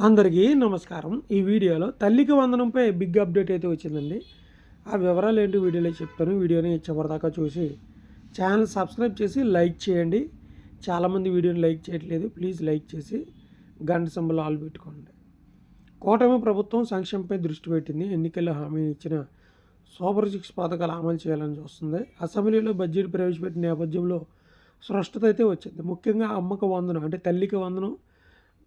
అందరికీ నమస్కారం. ఈ వీడియోలో తల్లికి వందనంపై బిగ్ అప్డేట్ అయితే వచ్చిందండి. ఆ వివరాలు ఏంటి వీడియోలో చెప్తాను. వీడియోని చివరిదాకా చూసి ఛానల్ సబ్స్క్రైబ్ చేసి లైక్ చేయండి. చాలామంది వీడియోని లైక్ చేయట్లేదు. ప్లీజ్ లైక్ చేసి గంట సంబలు ఆల్ పెట్టుకోండి. కూటమి ప్రభుత్వం సంక్షేమంపై దృష్టి పెట్టింది. ఎన్నికల్లో హామీ ఇచ్చిన సూపర్ సిక్స్ పథకాలు అమలు చేయాలని చూస్తుంది. అసెంబ్లీలో బడ్జెట్ ప్రవేశపెట్టిన నేపథ్యంలో స్పష్టత అయితే వచ్చింది. ముఖ్యంగా అమ్మక వందనం అంటే తల్లికి వందనం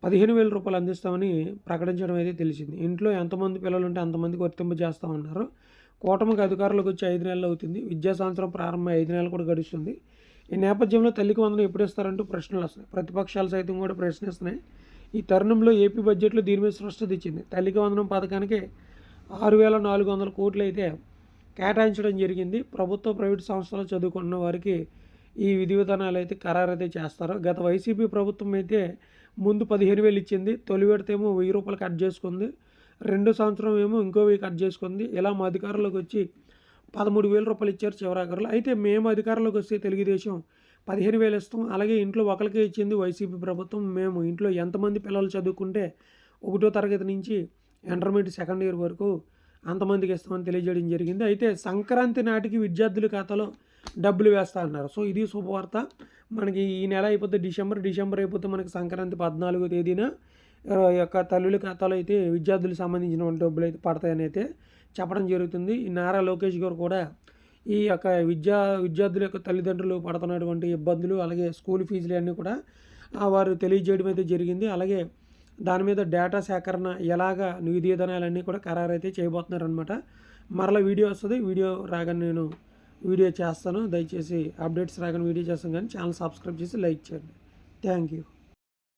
పదిహేను వేల రూపాయలు అందిస్తామని ప్రకటించడం అయితే తెలిసింది. ఇంట్లో ఎంతమంది పిల్లలు ఉంటే అంతమందికి వర్తింప చేస్తామన్నారు. కూటమికి అధికారులకు వచ్చి ఐదు నెలలు అవుతుంది. విద్యా సంవత్సరం ప్రారంభం ఐదు నెలలు కూడా గడుస్తుంది. ఈ నేపథ్యంలో తల్లికి వందనం ఎప్పుడు ఇస్తారంటూ ప్రశ్నలు వస్తున్నాయి. ప్రతిపక్షాలు సైతం కూడా ప్రశ్నిస్తున్నాయి. ఈ తరుణంలో ఏపీ బడ్జెట్లో దీని మీద స్పష్టత ఇచ్చింది తల్లికి వందనం పథకానికి ఆరు వేల నాలుగు వందల కోట్లు అయితే కేటాయించడం జరిగింది. ప్రభుత్వ ప్రైవేట్ సంస్థలు చదువుకున్న వారికి ఈ విధి విధానాలు అయితే ఖరారు అయితే చేస్తారు. గత వైసీపీ ప్రభుత్వం అయితే ముందు పదిహేను వేలు ఇచ్చింది. తొలి విడత ఏమో వెయ్యి రూపాయలు కట్ చేసుకుంది. రెండో సంవత్సరం ఏమో ఇంకో వెయ్యి కట్ చేసుకుంది. ఇలా మా అధికారంలోకి వచ్చి పదమూడు వేల రూపాయలు ఇచ్చారు చివరాఖరులో అయితే మేము అధికారంలోకి వస్తే తెలుగుదేశం పదిహేను వేలు ఇస్తాం. అలాగే ఇంట్లో ఒకరికే ఇచ్చింది వైసీపీ ప్రభుత్వం. మేము ఇంట్లో ఎంతమంది పిల్లలు చదువుకుంటే ఒకటో తరగతి నుంచి ఇంటర్మీడియట్ సెకండ్ ఇయర్ వరకు అంతమందికి ఇస్తామని తెలియజేయడం జరిగింది. అయితే సంక్రాంతి నాటికి విద్యార్థుల ఖాతాలో డబ్బులు వేస్తా అన్నారు. సో ఇది శుభవార్త. మనకి ఈ నెల అయిపోతే డిసెంబర్ డిసెంబర్ అయిపోతే మనకి సంక్రాంతి పద్నాలుగో తేదీన ఈ యొక్క తల్లుల ఖాతాలో అయితే విద్యార్థులకు సంబంధించిన డబ్బులు అయితే పడతాయని అయితే చెప్పడం జరుగుతుంది. ఈ నారా లోకేష్ గారు కూడా ఈ యొక్క విద్యా విద్యార్థుల యొక్క తల్లిదండ్రులు పడుతున్నటువంటి ఇబ్బందులు అలాగే స్కూల్ ఫీజులు అన్నీ కూడా వారు తెలియజేయడం అయితే జరిగింది. అలాగే దాని మీద డేటా సేకరణ ఎలాగా విధానాలన్నీ కూడా ఖరారు అయితే చేయబోతున్నారనమాట మరలా వీడియో వస్తుంది. వీడియో రాగానే నేను వీడియో చేస్తాను. దయచేసి అప్డేట్స్ రాగానే వీడియో చేస్తాను. కానీ ఛానల్ సబ్స్క్రైబ్ చేసి లైక్ చేయండి. Thank you.